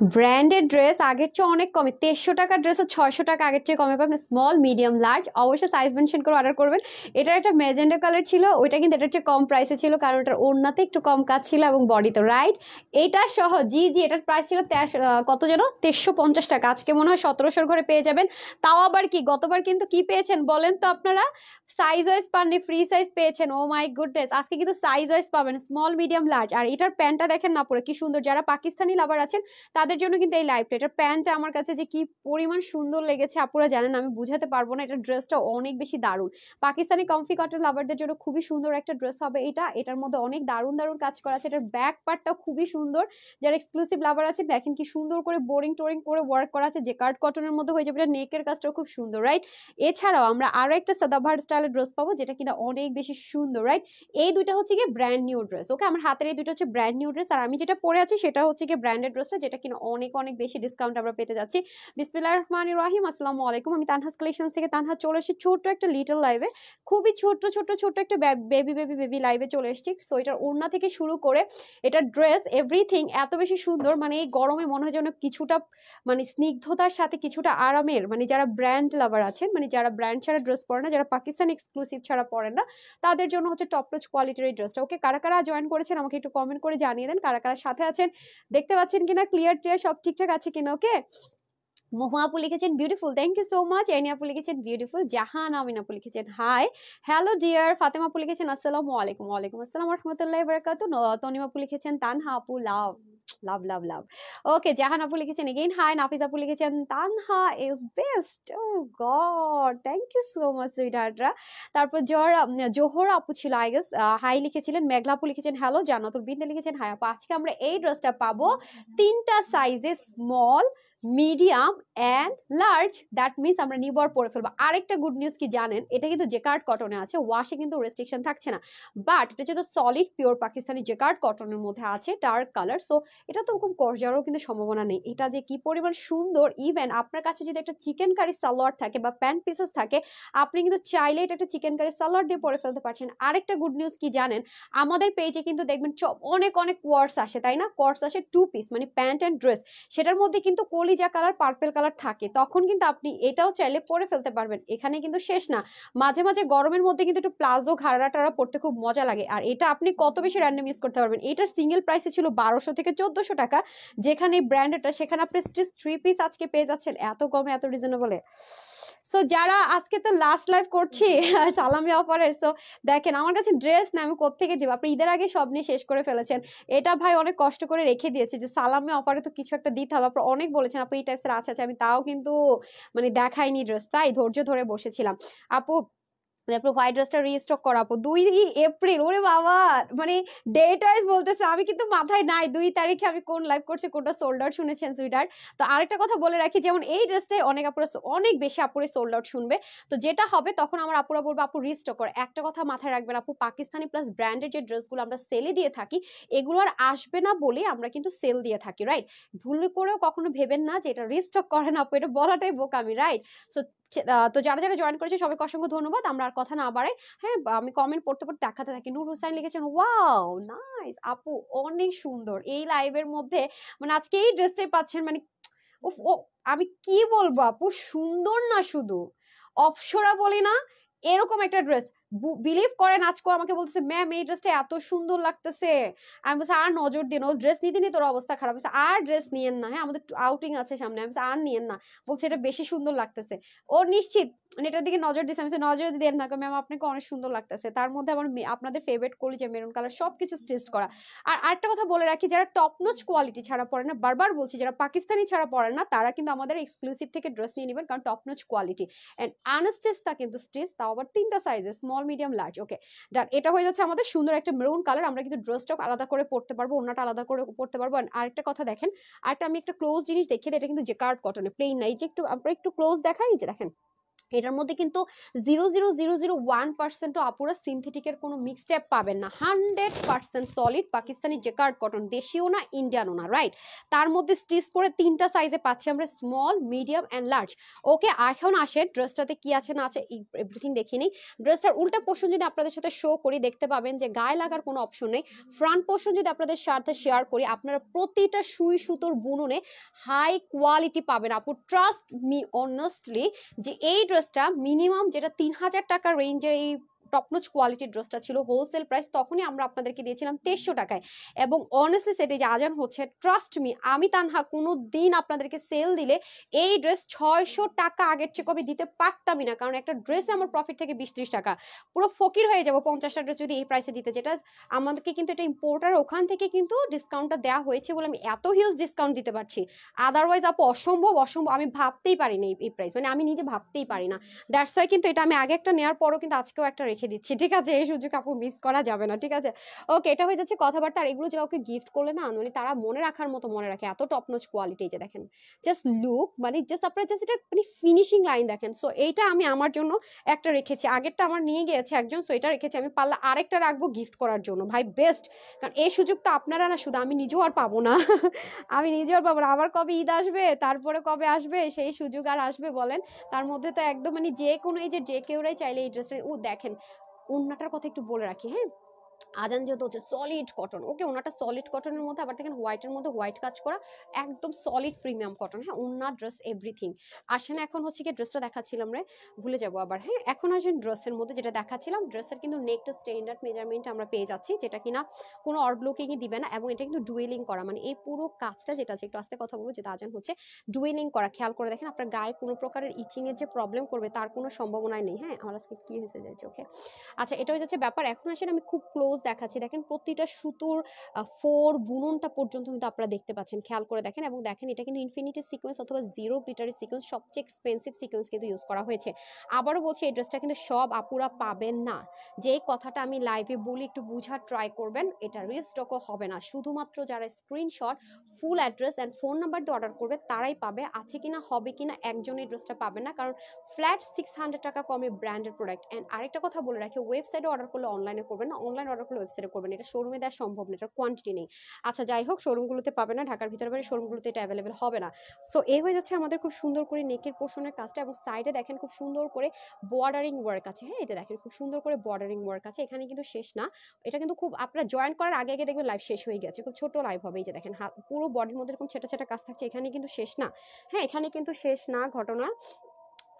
Branded dress আগের চেয়ে অনেক কমে। তেইশশো টাকার ড্রেসও ছয়শো টাকা আগের চেয়ে কমে। পাবেন স্মল মিডিয়াম লার্জ অবশ্যই সাইজ মেনশন করে অর্ডার করবেন। এটার একটা মেজেন্ডা কালার ছিল, ওইটা কিন্তু এটার চেয়ে কম প্রাইসে ছিল, কারণ এটার ওড়নাতে একটু কম কাজ ছিল এবং বডিতে রাইট এইটা সহ, জি জি, এটার প্রাইস ছিল কত যেন? তেইশশো পঞ্চাশ টাকা। আজকে মনে হয় সতেরোশোর ঘরে পেয়ে যাবেন। তাও আবার কি? গতবার কিন্তু কি পেয়েছেন বলেন তো আপনারা? সাইজ ওয়াইজ পাননি ফ্রি সাইজ পেয়েছেন। ও মাই গুডনেস আজকে কিন্তু সাইজ ওয়াইজ পাবেন স্মল মিডিয়াম লার্জ আর এটার প্যান্টটা দেখেন না পরে, কি সুন্দর। যারা পাকিস্তানি লাভার আছেন জন্য কিন্তু এই লাইফটা এটার প্যান্টটা আমার কাছে যে কি পরিমাণ সুন্দর লেগেছে, আপুরা জানেন আমি বুঝাতে পারব না এটার ড্রেসটা অনেক বেশি দারুণ। পাকিস্তানি কমফি কটন লাভারদের জন্য খুবই সুন্দর একটা ড্রেস হবে এটা, এটার মধ্যে অনেক দারুণ দারুণ কাজ করা আছে, এটার ব্যাক পার্টটাও খুবই সুন্দর, যারা এক্সক্লুসিভ লাভার আছে, দেখেন কি সুন্দর করে বোরিং টোরিং করে ওয়ার্ক করা আছে, যে কার্ড কটনের মধ্যে হয়ে যাবে, এটা নেকের কাজটাও খুব সুন্দর রাইট এছাড়াও আমরা আরও একটা সাদাভার স্টাইলের ড্রেস পাবো, যেটা কিনা অনেক বেশি সুন্দর রাইট এই দুইটা হচ্ছে গিয়ে ব্র্যান্ড নিউ ড্রেস ওকে আমার হাতের এই দুটো হচ্ছে ব্র্যান্ড নিউ ড্রেস আর আমি যেটা পরে আছি, সেটা হচ্ছে গিয়ে ব্র্যান্ডেড ড্রেসটা যেটা কিনা অনেক অনেক বেশি ডিসকাউন্ট আমরা পেতে যাচ্ছি। বিসমিল্লাহ রহমান রহিম আসসালামু আলাইকুম। আমি তানহাস কালেকশন থেকে তানহা চলে এসেছি ছোট্ট একটা লিটল লাইভে খুবই ছোট্ট ছোট্ট ছোট্ট একটা বেবি বেবি বেবি লাইভে চলে এসেছি। সো এটার ওড়না থেকে শুরু করে এটার ড্রেস এভরিথিং এত বেশি সুন্দর। মানে এই গরমে মনে হয় যেন কিছুটা মানে স্নিগ্ধতার সাথে কিছুটা আরামের। মানে যারা ব্র্যান্ড লাভার আছেন মানে যারা ব্র্যান্ড ছাড়া ড্রেস পরে না, যারা পাকিস্তান এক্সক্লুসিভ ছাড়া পরেন না, তাদের জন্য হচ্ছে টপ টচ কোয়ালিটির এই ড্রেসটা ওকে কারা কারা জয়েন করেছেন আমাকে একটু কমেন্ট করে জানিয়ে দেন। কারা কারা সাথে আছেন, দেখতে পাচ্ছেন কিনা? ক্লিয়ার টিয়ার সব ঠিকঠাক আছে কিনা ওকে মহুয়া আপু লিখেছেন beautiful thank you so much Ani আপু লিখেছেন বিউটিফুল জাহান আমিন আপু লিখেছেন হাই হ্যালো ডিয়ার ফাতেমা আপু লিখেছেন আসসালামু আলাইকুম ওয়ালাইকুম আসসালাম রহমতুল্লাহ বারাকাতু তনিম আপু লিখেছেন, তানহা আপু লাভ লাভ লাভ লাভ ওকে জাহান আপু লিখেছেন এগেইন হাই নাফিস আপু লিখেছেন Tanha is best oh god thank you so much সুইটহার্টরা তারপর জোহর জোহর আপু ছিল আই গেস হাই লিখেছিলেন মেঘলা আপু লিখেছেন হ্যালো জান্নাতুল বিন্দু লিখেছেন হাই আপু আজকে আমরা এই ড্রেসটা পাবো। তিনটা সাইজে small medium and large that means আমরা নিব আর পরে ফেলব। আরেকটা গুড নিউজ কি জানেন? এটা কিন্তু জেকার্ড কটনে আছে ওয়াশে কিন্তু রেস্ট্রিকশন থাকছে না। বাট এটা যেহেতু সলিড পিওর পাকিস্তানি জেকার্ড কটনের মধ্যে আছে ডার্ক কালার সো এটা তো ওরকম যাওয়ারও কিন্তু সম্ভাবনা নেই। এটা যে কি পরিমাণ সুন্দর ইভেন আপনার কাছে যদি একটা চিকেন কারি সালোয়ার থাকে বা প্যান্ট পিসেস থাকে, আপনি কিন্তু চাইলে এটা একটা চিকেন কারি সালোয়ার দিয়ে পরে ফেলতে পারছেন। আরেকটা গুড নিউজ কি জানেন? আমাদের পেজে কিন্তু দেখবেন অনেক অনেক কোয়ার্স আসে, তাই না? কোয়ার্স আসে টু পিস মানে প্যান্ট অ্যান্ড ড্রেস সেটার মধ্যে কিন্তু কলিজা কালার পার্পেল কালার থাকে, তখন কিন্তু আপনি এটাও চাইলে পরে ফেলতে পারবেন। এখানে কিন্তু শেষ না। মাঝে মাঝে গরমের মধ্যে কিন্তু একটু প্লাজো ঘাড়া টাড়া পড়তে খুব মজা লাগে। আর এটা আপনি কত বেশি র্যান্ডম ইউজ করতে পারবেন? এটার সিঙ্গেল প্রাইসে ছিল বারোশো থেকে চোদ্দশো টাকা। যেখানে ব্র্যান্ডেটা সেখানে আপনি স্টিচ থ্রি পিস আজকে পেয়ে যাচ্ছেন। এত কমে এত রিজনেবলে সো যারা আজকে তো লাস্ট লাইভ করছি সালামি অফারের সো দেখেন আমার কাছে ড্রেস না আমি কোথেকে দিব? আপনি ঈদের আগে সব নিয়ে শেষ করে ফেলেছেন। এটা ভাই অনেক কষ্ট করে রেখে দিয়েছে যে সালামি অফারে তো কিছু একটা দিতে হবে। আপনার অনেক বলেছেন আপনি এই টাইপসের আছে আছে। আমি তাও কিন্তু মানে দেখাইনি ড্রেস তাই ধৈর্য ধরে বসেছিলাম। আপু তারপর হোয়াইট ড্রেসটা রিস্টক করাবো। দুই এপ্রিল, ওরে বাবা! মানে ডেট ওয়াইজ বলতেছে, আমি কিন্তু মাথায় নাই দুই তারিখে আমি কোন লাইভ করছি, কোনটা সোল্ড আউট শুনেছেন সুইটার তো আরেকটা কথা বলে রাখি, যেমন এই ড্রেসটাই অনেক আপুরা, অনেক বেশি আপুরে সোল্ড আউট শুনবে। তো যেটা হবে, তখন আমার আপুরা বলব, আপু রিস্টক কর। একটা কথা মাথায় রাখবেন আপু পাকিস্তানি প্লাস ব্র্যান্ডের যে ড্রেসগুলো আমরা সেলে দিয়ে থাকি, এগুলো আর আসবে না বলে আমরা কিন্তু সেল দিয়ে থাকি রাইট ভুল করেও কখনো ভেবেন না যে এটা রিস্টক করেন আপু, এটা বলাটাই বোকামি রাইট সো তো যারা যারা জয়েন করেছে সবাইকে অসংখ্য ধন্যবাদ। আমরা আর কথা না বাড়াই। হ্যাঁ আমি কমেন্ট পড়তে পড়তে দেখাতে থাকি। নূর হোসেন লিখেছেন ওয়াও নাইস আপু অনেক সুন্দর। এই লাইভের মধ্যে মানে আজকে এই ড্রেসটাই পাচ্ছেন মানে ও, আমি কি বলব আপু? সুন্দর না শুধু। অপসরা বলি না, এরকম একটা ড্রেস বিলিভ করেন আজকে আমাকে বলতেছে ম্যাম এই ড্রেসটা এত সুন্দর লাগতেছে। আমি বলছি, আর নজর দিন ও ড্রেস নিতে নিয়ে তোর অবস্থা খারাপ। হয়েছে আর ড্রেস নিয়েন না। হ্যাঁ আমাদের আউটিং আছে সামনে। আমি আর নিয়েন না। বলছে, এটা বেশি সুন্দর লাগতেছে। ও নিশ্চিত মানে এটার দিকে নজর দিচ্ছে আমি নজর দেন না ম্যাম আপনাকে অনেক সুন্দর লাগতেছে। তার মধ্যে আমার আপনাদের ফেভারিট করি যে মেরুন কালার সবকিছু টেস্ট করা। আর আরেকটা কথা বলে রাখি, যারা টপ নোচ কোয়ালিটি ছাড়া পড়ে না, বারবার বলছি, যারা পাকিস্তানি ছাড়া পড়ে না, তারা কিন্তু আমাদের এক্সক্লুসিভ থেকে ড্রেস নিয়ে নেবেন, কারণ টপ নোচ কোয়ালিটি অ্যান্ড আনস্টেসটা কিন্তু স্টেজ তাও আবার তিনটা সাইজে small medium large okay done এটা হয়ে যাচ্ছে আমাদের সুন্দর একটা মেরুন কালার আমরা কিন্তু ড্রেসটাও আলাদা করে পড়তে পারব ওনাটা আলাদা করে পড়তে পারব। আর আরেকটা কথা দেখেন, আরেকটা আমি একটা ক্লোজ জিনিস দেখিয়ে এটা কিন্তু যে কার্ড কটনে প্লেন না, এই যে একটু, আমরা একটু ক্লোজ দেখাই যে দেখেন। এটার মধ্যে কিন্তু zero zero zero zero one পার্সেন্টও আপুরা সিনথেটিকের কোনো মিক্সটেপ পাবেন না। Hundred percent solid Pakistani jacquard cotton দেশীয় না ইন্ডিয়ানও না রাইট তার মধ্যে স্টিচ করে তিনটা সাইজে পাচ্ছি আমরা small medium and large okay এখন আসে ড্রেসটাতে কি আছে না আছে এভরিথিং দেখে নিই। ড্রেসটার উল্টা পোর্শন যদি আপনাদের সাথে শো করি, দেখতে পাবেন যে গায়ে লাগার কোনো অপশন নেই। ফ্রন্ট পোর্শন যদি আপনাদের সাথে শেয়ার করি, আপনারা প্রতিটা সুই সুতোর বুননে হাই কোয়ালিটি পাবেন। আপু ট্রাস্ট মি অনেস্টলি যে এই ড্রেসটা মিনিমাম যেটা তিন হাজার টাকা রেঞ্জের এই টপনোচ কোয়ালিটির ড্রেসটা ছিল হোলসেল প্রাইস তখনই আমরা আপনাদেরকে দিয়েছিলাম তেইশশো টাকায়। এবং অনেস্টলি সেটা যে আজান হচ্ছে ট্রাস্ট মি আমি তানহা কোনো দিন আপনাদেরকে সেল দিলে এই ড্রেস ছয়শো টাকা আগের চেয়ে কবে দিতে পারতামই না, কারণ একটা ড্রেসে আমার প্রফিট থেকে বিশ ত্রিশ টাকা। পুরো ফকির হয়ে যাব পঞ্চাশটা ড্রেস যদি এই প্রাইসে দিতে, যেটা আমাদেরকে কিন্তু এটা ইম্পোর্টার ওখান থেকে কিন্তু ডিসকাউন্টটা দেওয়া হয়েছে বলে আমি এত হিউজ ডিসকাউন্ট দিতে পারছি। আদারওয়াইজ আপু অসম্ভব অসম্ভব, আমি ভাবতেই পারি না এই- এই প্রাইস মানে আমি নিজে ভাবতেই পারি না। দ্যাটস ওয়াই কিন্তু এটা আমি আগে একটা নেওয়ার পরও কিন্তু আজকেও একটা রেখে দিচ্ছি। ঠিক আছে, এই সুযোগ আপু মিস করা যাবে না, ঠিক আছে? ওকে এটা হয়ে যাচ্ছে কথাবার্তা, আর এগুলো যে কাউকে গিফট করলে না মানে তারা মনে রাখার মতো মনে রাখে, এত টপ নচ কোয়ালিটি যে দেখেন। জাস্ট লুক মানে জাস্ট আপনারা জাস্ট এটা মানে ফিনিশিং লাইন দেখেন। সো এইটা আমি আমার জন্য একটা রেখেছি, আগেরটা আমার নিয়ে গিয়েছে একজন সো এটা রেখেছি, আমি পারলে আরেকটা রাখব গিফট করার জন্য। ভাই বেস্ট কারণ এই সুযোগ তো আপনারা না, শুধু আমি নিজেও আর পাবো না। আমি নিজেও আর পাবো না, আবার কবে ঈদ আসবে, তারপরে কবে আসবে, সেই সুযোগ আর আসবে বলেন। তার মধ্যে তো একদম মানে যে কোনো, এই যে যে কেউরাই চাইলে এই ড্রেসটা ও দেখেন ওন্নাটার কথা একটু বলে রাখি হ্যাঁ? আজান যেহেতু হচ্ছে সলিড কটন ওকে ওনাটা সলিড কটনের মধ্যে, আবার দেখেন হোয়াইটের মধ্যে হোয়াইট কাজ করা, একদম সলিড প্রিমিয়াম কটন হ্যাঁ? ওনার ড্রেস এভরিথিং আসেন এখন হচ্ছে কি ড্রেসটা দেখাচ্ছিলাম রে, ভুলে যাব আবার হ্যাঁ? এখন আসেন ড্রেসের মধ্যে যেটা দেখাচ্ছিলাম ড্রেসের কিন্তু নেকটা স্ট্যান্ডার্ড মেজারমেন্ট আমরা পেয়ে যাচ্ছি, যেটা কিনা কোনো অর্ড লুকিংই দিবে না, এবং এটা কিন্তু ডুয়েলিং করা মানে এই পুরো কাজটা যেটা আছে, একটু আস্তে কথা বলব, যেটা আজান হচ্ছে ডুয়েলিং করা, খেয়াল করে দেখেন আপনার গায়ে কোনো প্রকারের ইচিং এর যে প্রবলেম করবে, তার কোনো সম্ভাবনাই নেই হ্যাঁ? আমার আজকে কি হয়েছে যাচ্ছে ওকে আচ্ছা এটা হয়ে যাচ্ছে ব্যাপার, এখন আসেন আমি খুব ক্লোজ দেখাচ্ছি। দেখেন প্রতিটা সুতোর ফোর বুননটা পর্যন্ত কিন্তু আপনারা দেখতে পাচ্ছেন। খেয়াল করে দেখেন এবং দেখেন এটা কিন্তু ইনফিনিটি সিকোয়েন্স অথবা জিরো গ্লিটারের সিকোয়েন্স সবচেয়ে এক্সপেন্সিভ সিকোয়েন্স কিন্তু ইউজ করা হয়েছে। আবারও বলছি, এই ড্রেসটা কিন্তু সব আপুরা পাবেন না। যে কথাটা আমি লাইভে বলি, একটু বুঝার ট্রাই করবেন, এটা রিস্টকও হবে না। শুধুমাত্র যারা screenshot full address and phone number দিয়ে অর্ডার করবে, তারাই পাবে। আছে কিনা, হবে কিনা একজন এই ড্রেসটা পাবে না। কারণ ফ্ল্যাট সিক্স হান্ড্রেড টাকা কমে ব্র্যান্ডের প্রোডাক্ট অ্যান্ড আরেকটা কথা বলে রাখি ওয়েবসাইটে অর্ডার করলে অনলাইনে করবেন না। অনলাইন অর্ডার ওয়েবসাইটে করবেন। এটা শোরুমে দেওয়া সম্ভব না, এটার কোয়ান্টিটি নেই। আচ্ছা যাই হোক শোরুমগুলোতে পাবে না, ঢাকার ভিতরে বাইরে শোরুমগুলোতে এটা অ্যাভেলেবেল হবে না। সো এই হয়ে যাচ্ছে আমাদের খুব সুন্দর করে নেকের পোষণের কাজটা এবং সাইডে দেখেন খুব সুন্দর করে বর্ডারিং ওয়ার্ক আছে। হ্যাঁ এটা দেখেন খুব সুন্দর করে বর্ডারিং ওয়ার্ক আছে, এখানে কিন্তু শেষ না। এটা কিন্তু খুব, আপনারা জয়েন করার আগে আগে দেখবেন লাইভ শেষ হয়ে গেছে। খুব ছোট লাইভ হবে, এই যে দেখেন পুরো বডির মধ্যে এরকম ছেটা ছেটা কাজ থাকছে, এখানে কিন্তু শেষ না। হ্যাঁ এখানে কিন্তু শেষ না ঘটনা।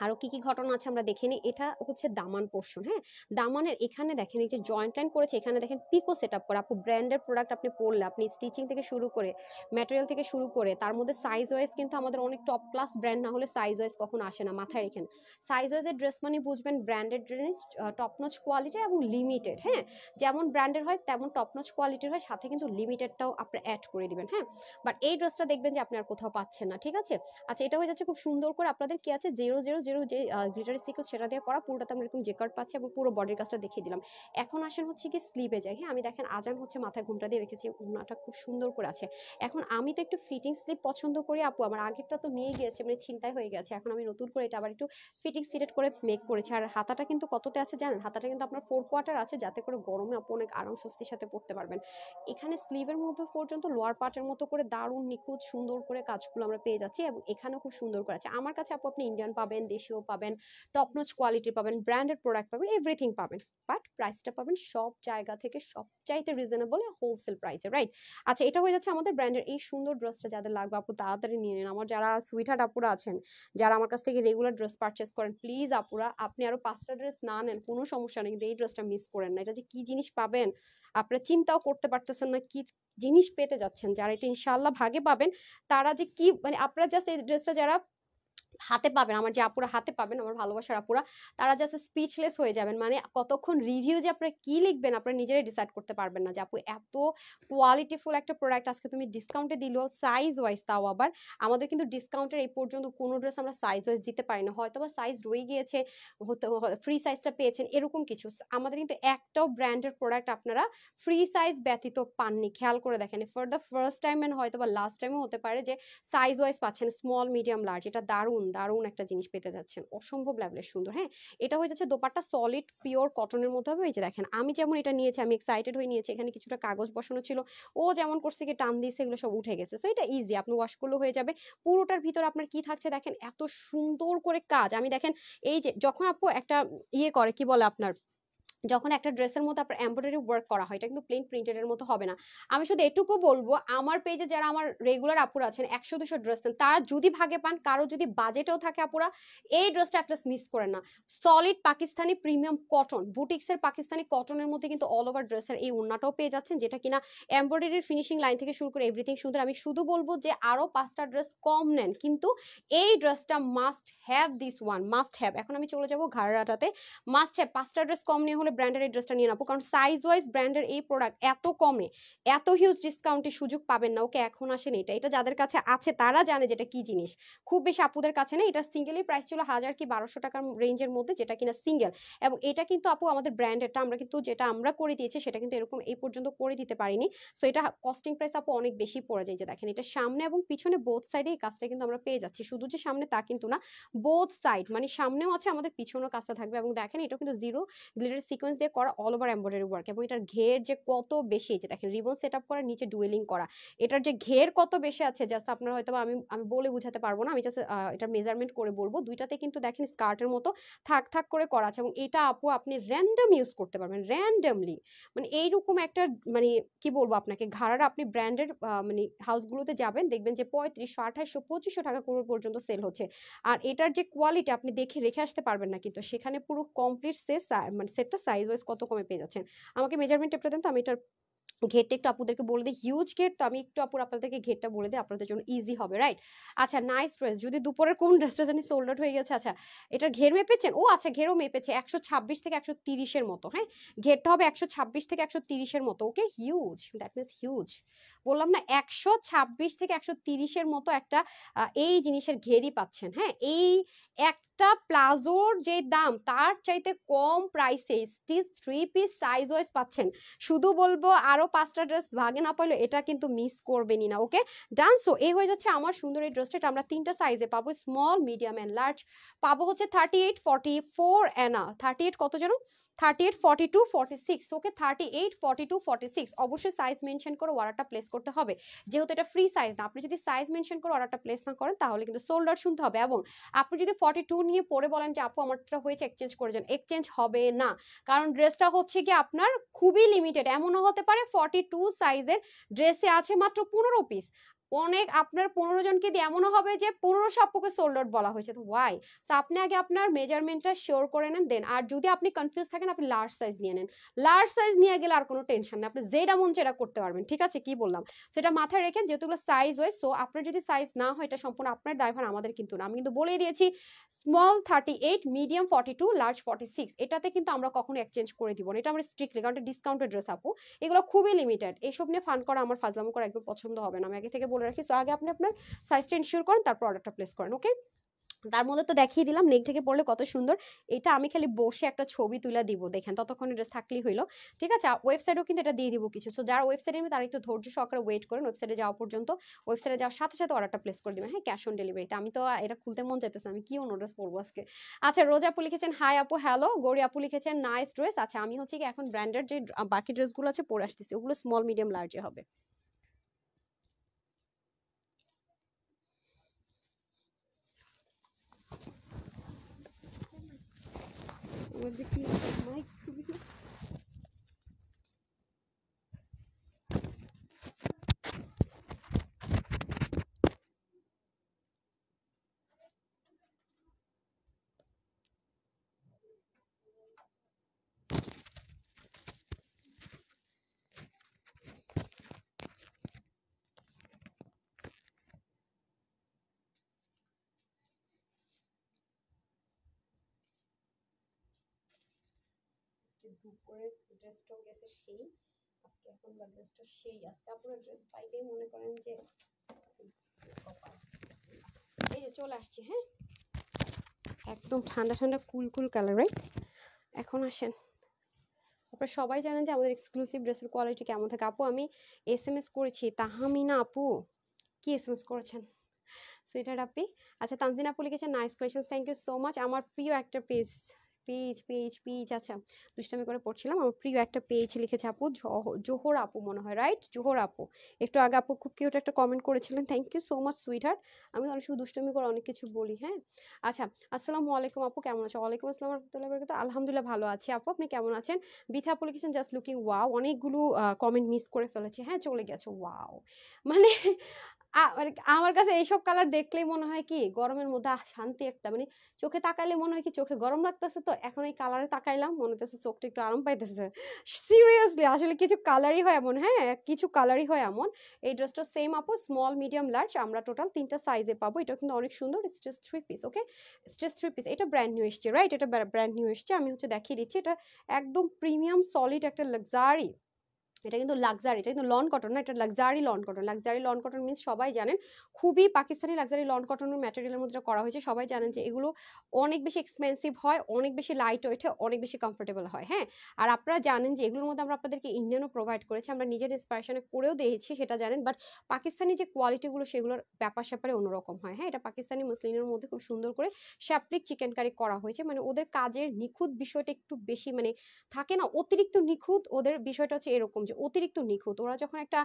আরও কি কি ঘটনা আছে আমরা দেখে নিই। এটা হচ্ছে দামান পোর্শন হ্যাঁ? দামানের এখানে দেখেন এই যে জয়েন্ট লাইন করেছে, এখানে দেখেন পিকো সেট আপ করা। আপু ব্র্যান্ডের প্রোডাক্ট আপনি পরলে, আপনি স্টিচিং থেকে শুরু করে ম্যাটেরিয়াল থেকে শুরু করে, তার মধ্যে সাইজ ওয়াইজ কিন্তু আমাদের অনেক টপ ক্লাস ব্র্যান্ড না হলে সাইজ ওয়াইজ কখনো আসে না, মাথায় রেখেন সাইজ ওয়াইজের ড্রেস মানে বুঝবেন branded dress top notch quality এবং লিমিটেড হ্যাঁ? যেমন ব্র্যান্ডের হয়, তেমন টপনচ কোয়ালিটির হয়, সাথে কিন্তু লিমিটেডটাও আপনি অ্যাড করে দিবেন হ্যাঁ? বাট এই ড্রেসটা দেখবেন যে আপনি আর কোথাও পাচ্ছেন না, ঠিক আছে? আচ্ছা এটা হয়ে যাচ্ছে খুব সুন্দর করে আপনাদের কি আছে? জিরো জিরো জিরো যে গ্লিটারি সিকোয়েন্স সেটা দিয়ে করা, পুরোটাতে আমরা এরকম জেকার্ড পাচ্ছি এবং পুরো বডির কাজটা দেখিয়ে দিলাম। এখন আসেন হচ্ছে কি স্লিভে যাই। হ্যাঁ আমি দেখেন আজান হচ্ছে মাথায় ঘুমটা দিয়ে রেখেছি ওনাটা খুব সুন্দর করে আছে। এখন আমি তো একটু ফিটিং স্লিপ পছন্দ করি, আপু। আমার আগেরটা তো নিয়ে গিয়েছে মানে চিন্তায় হয়ে গেছে। এখন আমি নতুন করে এটা আবার একটু ফিটিং ফিটেড করে মেক করেছি। আর হাতাটা কিন্তু কততে আছে জানেন? হাতাটা কিন্তু আপনার ফোর কোয়ার্টার আছে, যাতে করে গরমে আপু অনেক আরাম স্বস্তির সাথে পড়তে পারবেন। এখানে স্লিভের মধ্যে পর্যন্ত লোয়ার পার্টের মতো করে দারুণ নিখুঁত সুন্দর করে কাজগুলো আমরা পেয়ে যাচ্ছি এবং এখানেও খুব সুন্দর করে আছে। আমার কাছে আপু আপনি ইন্ডিয়ান পাবেন দেশীয় পাবেন টপনোচ কোয়ালিটির পাবেন ব্র্যান্ডেড প্রোডাক্ট পাবেন এভরিথিং পাবেন। বাট প্রাইসটা পাবেন সব জায়গা থেকে সবচাইতে রিজনেবল হোলসেল প্রাইসে রাইট আচ্ছা এটা হয়ে যাচ্ছে আমাদের ব্র্যান্ডের এই সুন্দর ড্রেসটা যাদের লাগবে, আপু তাড়াতাড়ি নিয়ে নিন। আমার যারা সুইটহার্ট আপুরা আছেন, যারা আমার কাছ থেকে রেগুলার ড্রেস পারচেস করেন প্লিজ আপুরা, আপনি আরও পাঁচটা ড্রেস না নেন, কোনো সমস্যা নেই এই ড্রেসটা মিস করেন না। এটা যে কি জিনিস পাবেন, আপনারা চিন্তাও করতে পারতেছেন না, কি জিনিস পেতে যাচ্ছেন। যারা এটা ইনশাল্লাহ ভাগে পাবেন, তারা যে কি মানে আপনারা জাস্ট এই ড্রেসটা যারা হাতে পাবেন, আমার যে আপুরা হাতে পাবেন, আমার ভালোবাসার আপুরা, তারা জাস্ট স্পিচলেস হয়ে যাবেন। মানে কতক্ষণ রিভিউ যে আপনারা কি লিখবেন, আপনারা নিজেরাই ডিসাইড করতে পারবেন না যে, আপু, এত কোয়ালিটিফুল একটা প্রোডাক্ট আজকে তুমি ডিসকাউন্টে দিলেও সাইজ ওয়াইজ তাও আবার। আমাদের কিন্তু ডিসকাউন্টের এই পর্যন্ত কোনো ড্রেস আমরা সাইজ ওয়াইজ দিতে পারি না। হয়তো বা সাইজ রয়ে গিয়েছে ফ্রি সাইজটা পেয়েছেন, এরকম কিছু। আমাদের কিন্তু একটাও ব্র্যান্ডের প্রোডাক্ট আপনারা ফ্রি সাইজ ব্যতীত পাননি। খেয়াল করে দেখেন for the first time and হয়তো বা লাস্ট টাইমও হতে পারে যে সাইজ ওয়াইজ পাচ্ছেন স্মল মিডিয়াম লার্জ এটা দারুণ। দারুণ একটা জিনিস পেতে যাচ্ছেন। অসম্ভব লেভেলের সুন্দর হ্যাঁ? এটা হয়ে যাচ্ছে দোপাট্টা সলিড পিওর কটনের মধ্যে হবে। এই যে দেখেন, আমি যেমন এটা নিয়েছি, আমি এক্সাইটেড হয়ে নিয়েছি, এখানে কিছুটা কাগজ বসানো ছিল। ও যেমন করছে কি, টান দিয়েছে, এগুলো সব উঠে গেছে। সো এটা ইজি আপনি ওয়াশ করলেও হয়ে যাবে। পুরোটার ভিতর আপনার কি থাকছে দেখেন, এত সুন্দর করে কাজ। আমি দেখেন, এই যে যখন আপু একটা ইয়ে করে, কি বলে আপনার? যখন একটা ড্রেসের মধ্যে আপনার এমব্রয়ডারি ওয়ার্ক করা হয়, এটা কিন্তু প্লেন প্রিন্টেডের মতো হবে না। আমি শুধু এটুকু বলব, আমার পেজে যারা আমার রেগুলার আপুরা আছেন, একশো, দুশো ড্রেস নেন, তারা যদি ভাগে পান, কারও যদি বাজেটেও থাকে আপুরা, এই ড্রেসটা অ্যাটলিস্ট মিস করেন না। সলিড পাকিস্তানি প্রিমিয়াম কটন বুটিক্সের পাকিস্তানি কটনের মধ্যে কিন্তু অল ওভার ড্রেসের এই ওন্নাটাও পেয়ে যাচ্ছেন, যেটা কিনা এমব্রয়ডারির ফিনিশিং লাইন থেকে শুরু করে এভরিথিং সুন্দর। আমি শুধু বলব যে আরও পাঁচটা ড্রেস কম নেন, কিন্তু এই ড্রেসটা must have this one must have এখন আমি চলে যাব ঘাড়াটাতে মাস্ট হ্যাভ পাঁচটা ড্রেস কম নিয়ে হলে ব্র্যান্ডের এই ড্রেসটা নিয়ে নেব কারণ সাইজ ওয়াইজ ব্র্যান্ডের এই প্রোডাক্ট এত কমে, এত হিউজ ডিসকাউন্টের সুযোগ পাবেন না। ওকে, এখন আসেন এটা। এটা যাদের কাছে আছে, তারা জানে যেটা কি জিনিস। খুব বেশি আপুদের কাছে না, এটা সিঙ্গেলই প্রাইস ছিল হাজার কি বারোশো টাকার রেঞ্জের মধ্যে, যেটা কিনা সিঙ্গেল এবং এটা কিন্তু, আপু, আমাদের ব্র্যান্ডেরটা আমরা কিন্তু, যেটা আমরা করে দিয়েছি, সেটা কিন্তু এরকম এই পর্যন্ত করে দিতে পারিনি। সো এটা কস্টিং প্রাইস আপু অনেক বেশি পড়ে যায়। যে দেখেন, এটা সামনে এবং পিছনে বোথ সাইডে এই কাজটা কিন্তু আমরা পেয়ে যাচ্ছি। শুধু যে সামনে তা কিন্তু না বোথ সাইড মানে সামনেও আছে, আমাদের পিছনেও কাজটা থাকবে। এবং দেখেন এটা কিন্তু জিরো গ্লিটার সিকোয়েন্স দিয়ে করা অল ওভার এম্ব্রয়ডারি ওয়ার্ক এবং এটার ঘের যে কত বেশি যে দেখেন রিবন সেট আপ করা, নিচে ডুয়েলিং করা, এটার যে ঘের কত বেশি আছে জাস্ট আপনারা হয়তো আমি আমি বলে বুঝাতে পারব না, আমি জাস্ট এটা মেজারমেন্ট করে বলব। দুইটাতে কিন্তু দেখেন স্কার্টের মতো থাক থাক করে করা আছে এবং এটা আপু, আপনি র্যান্ডম ইউজ করতে পারবেন র্যান্ডমলি মানে এইরকম একটা মানে কি বলব আপনাকে, ঘাড়ার আপনি ব্র্যান্ডের মানে হাউসগুলোতে যাবেন, দেখবেন যে পঁয়ত্রিশশো আঠাশশো পঁচিশশো টাকা করে পর্যন্ত সেল হচ্ছে। আর এটার যে কোয়ালিটি আপনি দেখে, রেখে আসতে পারবেন না কিন্তু, সেখানে পুরো কমপ্লিট সে মানে সেটটা সাইজ ওয়াইজ কত কমে পেয়ে যাচ্ছেন? আমাকে মেজারমেন্ট টেপটা দেন তো আমি এটার ঘেরটা একটু আপুদেরকে বলে দিই। হিউজ ঘের তো আমি একটু আপুর আপনাদেরকে ঘেরটা বলে দিই, আপনাদের জন্য ইজি হবে রাইট আচ্ছা নাইস ড্রেস যদি দুপুরের কোন ড্রেসটা জানি সোল্ড আউট হয়ে গেছে আচ্ছা এটার ঘের মেপেছেন? ও আচ্ছা ঘেরও মেপেছে, একশো ছাব্বিশ থেকে একশো তিরিশের মতো হ্যাঁ? ঘেরটা হবে একশো ছাব্বিশ থেকে একশো তিরিশের মতো okay huge that means huge বললাম না, একশো ছাব্বিশ থেকে একশো তিরিশের মতো একটা এই জিনিসের ঘেরই পাচ্ছেন হ্যাঁ? এই একটা প্লাজোর যে দাম, তার চাইতে কম প্রাইসে stitch three piece size wise পাচ্ছেন। শুধু বলব আরও পাঁচটা ড্রেস ভাগে না পাইলে এটা কিন্তু মিস করবেনই না ওকে ডান সো এই হয়ে যাচ্ছে আমার সুন্দর এই ড্রেসটা এটা আমরা তিনটা সাইজে পাবো স্মল মিডিয়াম অ্যান্ড লার্জ পাবো হচ্ছে থার্টি এইট ফর্টি ফোর অ্যানা থার্টি এইট কত যেন? Thirty eight forty two forty six okay thirty eight forty two forty six অবশ্যই সাইজ মেনশন করে অর্ডারটা প্লেস করতে হবে। যেহেতু এটা ফ্রি সাইজ না, আপনি যদি সাইজ মেনশন করে অর্ডারটা প্লেস না করেন, তাহলে কিন্তু সোল্ড শুনতে হবে। এবং আপনি যদি ফর্টি টু নিয়ে পরে বলেন যে, আপু, আমারটা হয়েছে এক্সচেঞ্জ করে যান। এক্সচেঞ্জ হবে না। কারণ ড্রেসটা হচ্ছে কি আপনার খুবই লিমিটেড এমনও হতে পারে ফর্টি টু সাইজের ড্রেসে আছে মাত্র পনেরো পিস অনেক আপনার পনেরো জনকে দিয়ে এমনও হবে যে পনেরোশো আপুকে সোল্ড আউট বলা হয়েছে। তো ওয়াই তো আপনি আগে আপনার মেজারমেন্টটা শিওর করে নেন দেন আর যদি আপনি কনফিউজ থাকেন, আপনি লার্জ সাইজ নিয়ে নেন। লার্জ সাইজ নিয়ে গেলে আর কোনো টেনশন নেই। আপনি যেটা মন সেটা করতে পারবেন, ঠিক আছে? কি বললাম? সেটা মাথায় রেখে যেহেতু সাইজ হয় সো আপনার যদি সাইজ না হয়, এটা সম্পূর্ণ আপনার ড্রাইভার আমাদের কিন্তু না। আমি কিন্তু বলেই দিয়েছি small thirty eight medium forty two large forty six এটাতে কিন্তু আমরা কখনো এক্সচেঞ্জ করে দিব না। এটা আমরা স্ট্রিক্টলি কারণ ডিসকাউন্টেড ড্রেস আপু। এগুলো খুবই লিমিটেড এইসব নিয়ে ফান করা আমার ফাজলাম করা একদম পছন্দ হবে না। আমি আগে থেকে বলে রাখি। সো আগে আপনি আপনার সাইজটা ইনশিওর করেন, তারপর অর্ডারটা প্লেস করেন ওকে তার মধ্যে তো দেখিয়ে দিলাম নেক থেকে পড়লে কত সুন্দর। এটা আমি খালি বসে একটা ছবি তুলে দিব, দেখেন, ততক্ষণ ড্রেস থাকলেই হইল। ঠিক আছে? ওয়েবসাইটেও কিন্তু এটা দিয়ে দিব কিছু। সো যারা ওয়েবসাইটে নেবে তারা একটু ধৈর্য সহকারে ওয়েট করেন ওয়েবসাইটে যাওয়া পর্যন্ত ওয়েবসাইটে যাওয়ার সাথে সাথে অর্ডারটা প্লেস করে দিবেন। হ্যাঁ ক্যাশ অন ডেলিভারিতে আমি তো এটা খুলতে মন চাইতেছে আমি কি অন্য ড্রেস পরবো আজকে। আচ্ছা রোজ আপু লিখেছেন হাই আপু হ্যালো গৌরী আপু লিখেছেন নাইস ড্রেস আচ্ছা আমি হচ্ছে কি এখন ব্র্যান্ডেড যে বাকি ড্রেসগুলো আছে, পরে আসতেছি। ওগুলো স্মল মিডিয়াম লার্জে হবে। আমার যে কি মাইক খুবই দুপুরের ড্রেসটাও গেছে সেই। আজকে ড্রেসটা সেই। আজকে আপনারা ড্রেস পাইলেই মনে করেন যে এই যে চলে আসছি হ্যাঁ? একদম ঠান্ডা ঠান্ডা কুল কুল কালার রাইট এখন আসেন। আপনারা সবাই জানেন যে আমাদের এক্সক্লুসিভ ড্রেসের কোয়ালিটি কেমন থাকে। আপু, আমি এস এম এস করেছি। তাহামিনা আপু, কি এস এম এস করেছেন? সুইটার আপি আচ্ছা তানজিন আপু লিখেছেন nice collections thank you so much আমার প্রিয় একটা পেজ পেজ পেজ পেজ আচ্ছা। দুষ্টামি করে পড়ছিলাম। আমার প্রিয় একটা পেজ লিখেছে আপু জহ- জোহর আপু মনে হয় রাইট জোহর আপু। একটু আগে আপু খুব কিউট একটা কমেন্ট করেছিলেন। Thank you so much sweeter আমি অনেক সময় দুষ্টামি করে অনেক কিছু বলি হ্যাঁ? আচ্ছা আসসালামু আলাইকুম আপু, কেমন আছো? ওয়ালাইকুম আসসালাম রহমতুল্লাহ বরকাত আলহামদুলিল্লাহ ভালো আছি আপু, আপনি কেমন আছেন? বিথা আপু লিখেছেন জাস্ট লুকিং ওয়াও অনেকগুলো কমেন্ট মিস করে ফেলেছে হ্যাঁ? চলে গেছে ওয়াও মানে আমার কাছে এইসব কালার দেখলেই মনে হয় কি, গরমের মধ্যে শান্তি একটা মানে চোখে তাকাইলে মনে হয় কি, চোখে গরম লাগতেছে তো, এখন এই কালারে তাকাইলাম, মনে হচ্ছে চোখটা একটু আরাম পাইতেছে। সিরিয়াসলি আসলে কিছু কালারই হয় এমন হ্যাঁ কিছু কালারই হয় এমন। এই ড্রেসটা সেম আপু স্মল মিডিয়াম লার্জ আমরা টোটাল তিনটা সাইজে পাবো, এটা কিন্তু অনেক সুন্দর just three piece okay just three piece এটা ব্র্যান্ড নিউ এসছে রাইট এটা ব্র্যান্ড নিউ এসছে, আমি হচ্ছে দেখিয়ে দিচ্ছি, এটা একদম প্রিমিয়াম সলিড একটা লাক্সারি এটা কিন্তু লাক্সারি এটা কিন্তু লন কটন না, এটা luxury lawn cotton luxury lawn cotton means সবাই জানেন, খুবই পাকিস্তানি লাক্সারি লন কটনের ম্যাটেরিয়ালের মধ্যে করা হয়েছে। সবাই জানেন যে এগুলো অনেক বেশি এক্সপেন্সিভ হয়, অনেক বেশি লাইট ওয়েট হয় অনেক বেশি কমফোর্টেবল হয় হ্যাঁ? আর আপনারা জানেন যে এগুলোর মধ্যে আমরা আপনাদেরকে ইন্ডিয়ানও প্রোভাইড করেছি, আমরা নিজের ইন্সপিরেশনে করেও দিয়েছি, সেটা জানেন। বাট পাকিস্তানি যে কোয়ালিটিগুলো সেগুলোর ব্যাপার স্যাপারে অন্যরকম হয় হ্যাঁ? এটা পাকিস্তানি মুসলিমের মধ্যে খুব সুন্দর করে শ্যাপ্রিক চিকেন কারি করা হয়েছে। মানে ওদের কাজের নিখুঁত বিষয়টা একটু বেশি মানে থাকে না, অতিরিক্ত নিখুঁত, ওদের বিষয়টা হচ্ছে এরকম যে অতিরিক্ত নিখুঁত। ওরা যখন একটা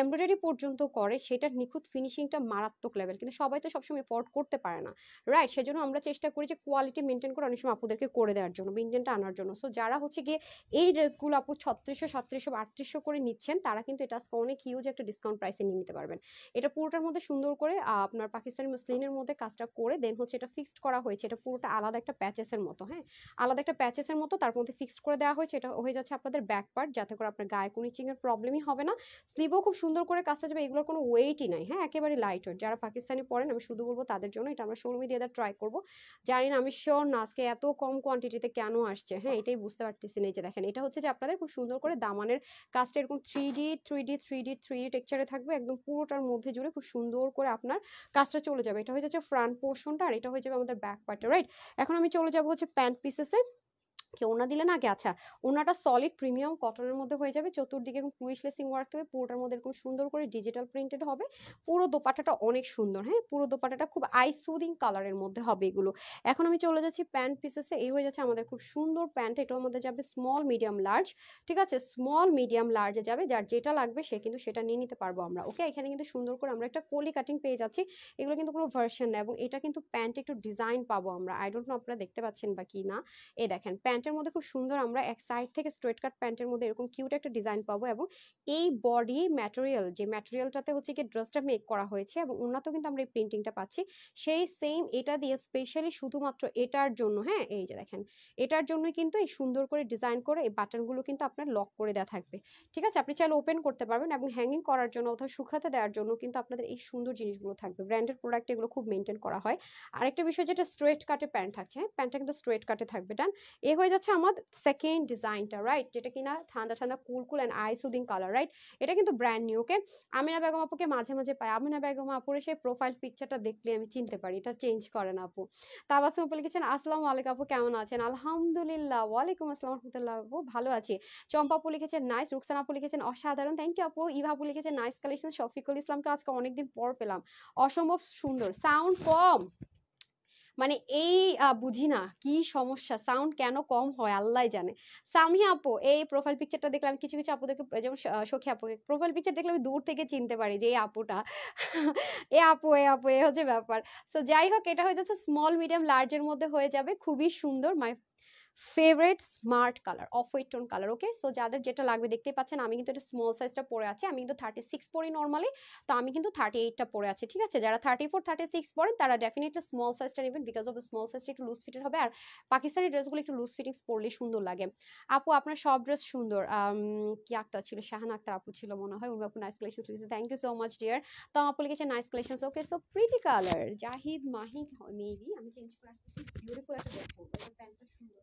এমব্রয়ডারি পর্যন্ত করে, সেটার নিখুঁত ফিনিশিংটা মারাত্মক লেভেল কিন্তু সবাই তো সবসময় এফোর্ড করতে পারে না। রাইট সেজন্য আমরা চেষ্টা করি যে কোয়ালিটি মেনটেন করে অনেক সময় আপুদেরকে করে দেওয়ার জন্য ইঞ্জিনটা আনার জন্য। সো যারা হচ্ছে গিয়ে এই ড্রেসগুলো আপু ছত্রিশশো, সাতত্রিশশো আটত্রিশশো করে নিচ্ছেন, তারা কিন্তু এটা আজকে অনেক হিউজ একটা ডিসকাউন্ট প্রাইসে নিয়ে নিতে পারবেন। এটা পুরোটার মধ্যে সুন্দর করে আপনার পাকিস্তানি মুসলিনের মধ্যে কাজটা করে দেন হচ্ছে এটা ফিক্সড করা হয়েছে। এটা পুরোটা আলাদা একটা প্যাচেসের মতো হ্যাঁ? আলাদা একটা প্যাচেসের মতো, তার মধ্যে ফিক্সড করে দেওয়া হয়েছে। এটা হয়ে যাচ্ছে আপনাদের ব্যাক পার্ট যাতে করে আপনার গায়ে কোনো ইচিং এর প্রবলেমই হবে না। স্লিভও খুব সুন্দর করে কাজটা যাবে, এগুলোর কোনো ওয়েটই নাই হ্যাঁ? একেবারে লাইট ওয়েট যারা পাকিস্তানি পড়েন আমি শুধু বলব তাদের জন্য এটা আমরা শোরুমে দিয়ে ট্রাই করব। জানি না, আমি শিওর না, আজকে এত কম কোয়ান্টিটিতে কেন আসছে হ্যাঁ? এটাই বুঝতে পারতেছি না, এই যে দেখেন, এটা হচ্ছে যে আপনাদের খুব সুন্দর করে দামানের কাজটা এরকম three D three D three D three D টেক্সচারে থাকবে, একদম পুরোটার মধ্যে জুড়ে খুব সুন্দর করে আপনার কাজটা চলে যাবে। এটা হয়ে যাচ্ছে ফ্রন্ট পোর্শনটা আর এটা হয়ে যাবে আমাদের ব্যাক পার্টটা রাইট এখন আমি চলে যাব হচ্ছে প্যান্ট পিসেসে কি ওনা দিলেন আগে আচ্ছা ওনাটা সলিড প্রিমিয়াম কটনের মধ্যে হয়ে যাবে, চতুর্দিকে এরকম ক্রুইশ লেসিং ওয়ার্ক হবে পুরোটার মধ্যে এরকম সুন্দর করে ডিজিটাল প্রিন্টেড হবে। পুরো দোপাটাটা অনেক সুন্দর হ্যাঁ? পুরো দোপাটাটা খুব আই সুদিং কালারের মধ্যে হবে এগুলো। এখন আমি চলে যাচ্ছি প্যান্ট পিসেসে এই হয়ে যাচ্ছে আমাদের খুব সুন্দর প্যান্ট এটার মধ্যে যাবে স্মল মিডিয়াম লার্জ ঠিক আছে? স্মল মিডিয়াম লার্জে যাবে, যার যেটা লাগবে সে কিন্তু সেটা নিয়ে নিতে পারব আমরা ওকে এখানে কিন্তু সুন্দর করে আমরা একটা কলি কাটিং পেয়ে যাচ্ছি, এগুলো কিন্তু কোনো ভার্সন না, এবং এটা কিন্তু প্যান্ট একটু ডিজাইন পাবো আমরা আই ডোন্ট নো আপনারা দেখতে পাচ্ছেন বা কি না এই দেখেন প্যান্টের মধ্যে খুব সুন্দর আমরা এক সাইড থেকে স্ট্রেট কাট প্যান্টের মধ্যে এরকম কিউট একটা ডিজাইন পাবো এবং এই বডি ম্যাটেরিয়াল যে ম্যাটেরিয়ালটাতে হচ্ছে কি ড্রেসটা মেক করা হয়েছে এবং উন্নত কিন্তু আমরা এই প্রিন্টিংটা পাচ্ছি, সেই সেম এটা দিয়ে স্পেশালি শুধুমাত্র এটার জন্য হ্যাঁ এই যে দেখেন, এটার জন্যই কিন্তু এই সুন্দর করে ডিজাইন করে এই বাটনগুলো কিন্তু আপনার লক করে দেওয়া থাকবে, ঠিক আছে? আপনি চাইলে ওপেন করতে পারবেন এবং হ্যাঙ্গিং করার জন্য অথবা শুকাতে দেওয়ার জন্য কিন্তু আপনাদের এই সুন্দর জিনিসগুলো থাকবে ব্র্যান্ডেড প্রোডাক্ট এগুলো খুব মেনটেন করা হয়। আরেকটা বিষয় যেটা স্ট্রেট কাটে প্যান্ট থাকছে হ্যাঁ প্যান্টটা কিন্তু স্ট্রেট কাটে থাকবে ডান এ হয়ে যাচ্ছে আমার সেকেন্ড ডিজাইনটা রাইট যেটা কিনা ঠান্ডা ঠান্ডা cool cool and eye soothing colour right এটা কিন্তু brand new okay Amina Begum আপুকে মাঝে মাঝে পাই। আমিনা বেগম আপুরে সেই প্রোফাইল পিকচারটা দেখলে আমি চিনতে পারি, এটা চেঞ্জ করে না আপু। তাবাসুম আপু লিখেছেন, আসসালামু আলাইকুম আপু, কেমন আছেন? আলহামদুলিল্লাহ, ওয়ালাইকুম আসসালাম রহমতুল্লাহ আপু, ভালো আছি। চম্পা আপু লিখেছেন নাইস রুকসান আপু লিখেছেন, অসাধারণ থ্যাংক ইউ আপু। ইভা আপু লিখেছেন নাইস কালেকশন শফিকুল ইসলামকে আজকে অনেকদিন পর পেলাম। অসম্ভব সুন্দর সাউন্ড কম। মানে এই বুঝি না কি সমস্যা? সাউন্ড কেন কম হয়? আল্লাহ জানে। সামি আপু, এই প্রোফাইল পিকচারটা দেখলাম কিছু কিছু আপুদেরকে যেমন সখী আপু প্রোফাইল পিকচার দেখলে আমি দূর থেকে চিনতে পারি যে এই আপুটা, এ আপু এ আপু, এ হচ্ছে ব্যাপার। সো যাই হোক, এটা হয়ে যাচ্ছে স্মল মিডিয়াম লার্জের মধ্যে হয়ে যাবে। খুবই সুন্দর my favourite smart colour off white tone colour okay so যাদের যেটা লাগবে দেখতেই পাচ্ছেন, আমি কিন্তু এটা স্মল সাইজটা পরে আছি। আমি কিন্তু থার্টি সিক্স পরি নর্মালি তো আমি কিন্তু থার্টি এইটটা পরে আছি, ঠিক আছে? যারা থার্টি ফোর থার্টি সিক্স পরেন, তারা ডেফিনেটলি স্মল সাইজটা নেবেন বিকজ অফ স্মল সাইজটা একটু লুজ ফিটেড হবে। আর পাকিস্তানি ড্রেসগুলো একটু লুজ ফিটিংস পরলে সুন্দর লাগে। আপু, আপনার সব ড্রেস সুন্দর। কি আক্তার ছিল? শাহান আক্তার আপু ছিল মনে হয়, উনি আপু নাইস কালেকশন লিখেছে thank you so much dear তো আপু লিখেছে nice collection okay so pretty colour Jahid, Mahid maybe আমি চেঞ্জ করে আসতেছি। বিউটিফুল একটা ড্রেস পরবো প্যান্টটা সুন্দর।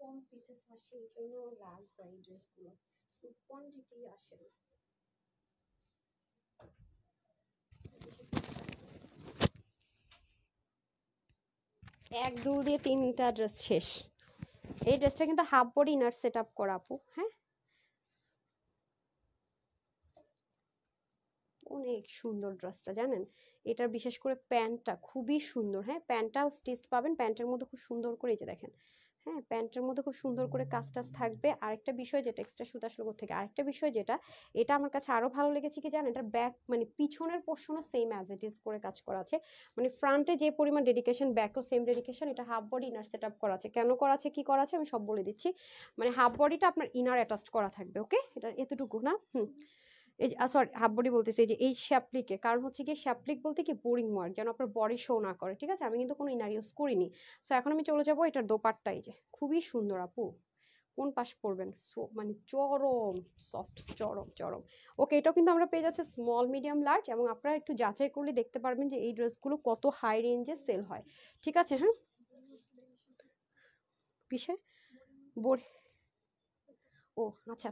কম পিসেস আসে এই জন্য লাল হয় এই ড্রেসগুলো কোয়ান্টিটি আসে। না এক দু দিয়ে তিনটা ড্রেস শেষ। এই ড্রেসটা কিন্তু half body inner set up করা, আপু। হ্যাঁ? অনেক সুন্দর ড্রেসটা জানেন? এটার বিশেষ করে প্যান্টটা খুবই সুন্দর। হ্যাঁ প্যান্টটাও স্টিচ পাবেন। প্যান্টের মধ্যে খুব সুন্দর করে এই যে দেখেন হ্যাঁ প্যান্টের মধ্যে খুব সুন্দর করে কাজ টাজ থাকবে। আরেকটা বিষয় যেটা এক্সট্রা সুতা আসলো থেকে, আরেকটা বিষয় যেটা, এটা আমার কাছে আরও ভালো লেগেছে কি জানেন? এটার ব্যাক মানে পিছনের পোর্শনও সেম অ্যাজ ইট ইজ করে কাজ করা আছে। মানে ফ্রন্টে যে পরিমাণ ডেডিকেশন ব্যাকও সেম ডেডিকেশন এটা half body inner set up করা আছে। কেন করা আছে, কি করা আছে, আমি সব বলে দিচ্ছি। মানে হাফ বডিটা আপনার ইনার অ্যাটাচড করা থাকবে ওকে এটা এতটুকু না? হুম। এই যে সরি হাফ বডি বলতেছি যে, এই শ্যাপলিকে। কারণ হচ্ছে কি শ্যাপলিক বলতে কি বোরিং মার্ক যেন আপনার বডি শো না করে, ঠিক আছে? আমি কিন্তু কোনো ইনার ইউজ করিনি। সো এখন আমি চলে যাব এটার দোপাট্টা এই যে, খুবই সুন্দর আপু। কোন পাশ পড়বেন? সো মানে চরম সফট চরম চরম। ওকে এটাও কিন্তু আমরা পেয়ে যাচ্ছি স্মল মিডিয়াম লার্জ এবং আপনারা একটু যাচাই করলে দেখতে পারবেন যে এই ড্রেসগুলো কত হাই রেঞ্জে সেল হয়। ঠিক আছে হ্যাঁ? কিসে বোর ও আচ্ছা।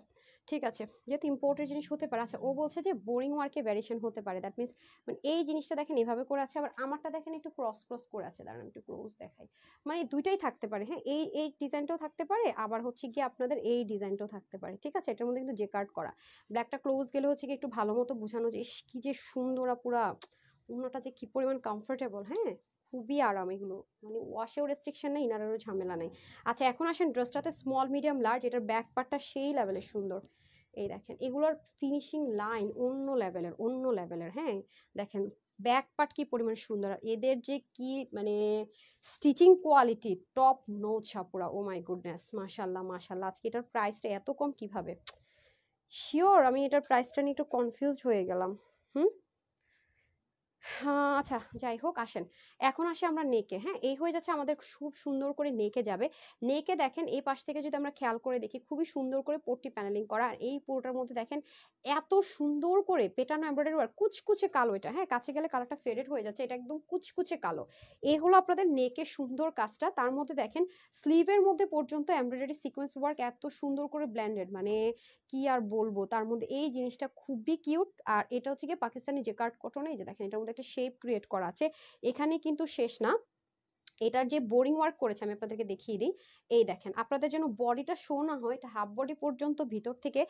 ঠিক আছে, যেহেতু ইম্পোর্টের জিনিস হতে পারে আচ্ছা ও বলছে যে বোরিং ওয়ার্কে ভ্যারিয়েশন হতে পারে দ্যাট মিনস মানে এই জিনিসটা দেখেন এভাবে করে আছে, আবার আমারটা দেখেন একটু ক্রস ক্রস করে আছে, দাঁড়ান একটু ক্লোজ দেখাই মানে দুইটাই থাকতে পারে হ্যাঁ এই এই ডিজাইনটাও থাকতে পারে, আবার হচ্ছে গিয়ে আপনাদের এই ডিজাইনটাও থাকতে পারে, ঠিক আছে, এটার মধ্যে কিন্তু যে কার্ড করা ব্ল্যাকটা ক্লোজ গেলে হচ্ছে গিয়ে একটু ভালো মতো বোঝানো যে ইস কি যে সুন্দর পুরা অন্যটা যে কি পরিমাণ কমফোর্টেবল হ্যাঁ খুবই আরাম এগুলো। মানে ওয়াশেও রেস্ট্রিকশন নেই, ইনারেরও ঝামেলা নেই। আচ্ছা এখন আসেন ড্রেসটাতে স্মল মিডিয়াম লার্জ এটার ব্যাক পার্টটা সেই লেভেলের সুন্দর। এই দেখেন, এগুলোর ফিনিশিং লাইন অন্য লেভেলের অন্য লেভেলের হ্যাঁ? দেখেন ব্যাক পার্ট কি পরিমাণ সুন্দর এদের যে কি মানে স্টিচিং কোয়ালিটি টপ নো ছাপুরা ও মাই গুডনেস মাশাল্লাহ মাশাল্লাহ আজকে এটার প্রাইসটা এত কম কীভাবে? শিওর আমি এটার প্রাইসটা নিয়ে একটু কনফিউজড হয়ে গেলাম। হুম? আচ্ছা যাই হোক, আসেন। এখন আসে আমরা নেকে হ্যাঁ? এই হয়ে যাচ্ছে আমাদের খুব সুন্দর করে নেকে যাবে। নেকে দেখেন, এই পাশ থেকে যদি আমরা খেয়াল করে দেখি, খুবই সুন্দর করে পট্টি প্যানেলিং করা। আর এই পুরোটার মধ্যে দেখেন, এত সুন্দর করে পেটানো এমব্রয়ডারি ওয়ার্ক কুচকুচে কালো এটা হ্যাঁ? কাছে গেলে কালারটা ফেডেড হয়ে যাচ্ছে, এটা একদম কুচকুচে কালো। এ হলো আপনাদের নেকে সুন্দর কাজটা। তার মধ্যে দেখেন স্লিভের মধ্যে পর্যন্ত এমব্রয়ডারি সিকোয়েন্স ওয়ার্ক এত সুন্দর করে ব্ল্যান্ডেড মানে কি আর বলব? তার মধ্যে এই জিনিসটা খুবই কিউট। আর এটা হচ্ছে গিয়ে পাকিস্তানি যে কার্ড কটনে যে দেখেন, এটার মধ্যে একটা শেপ ক্রিয়েট করা আছে। এখানে কিন্তু শেষ না। এটার যে বোরিং ওয়ার্ক করেছে, আমি আপনাদেরকে দেখিয়ে দিই। এই দেখেন, আপনাদের যেন বডিটা শো না হয়, এটা হাফ বডি পর্যন্ত ভিতর থেকে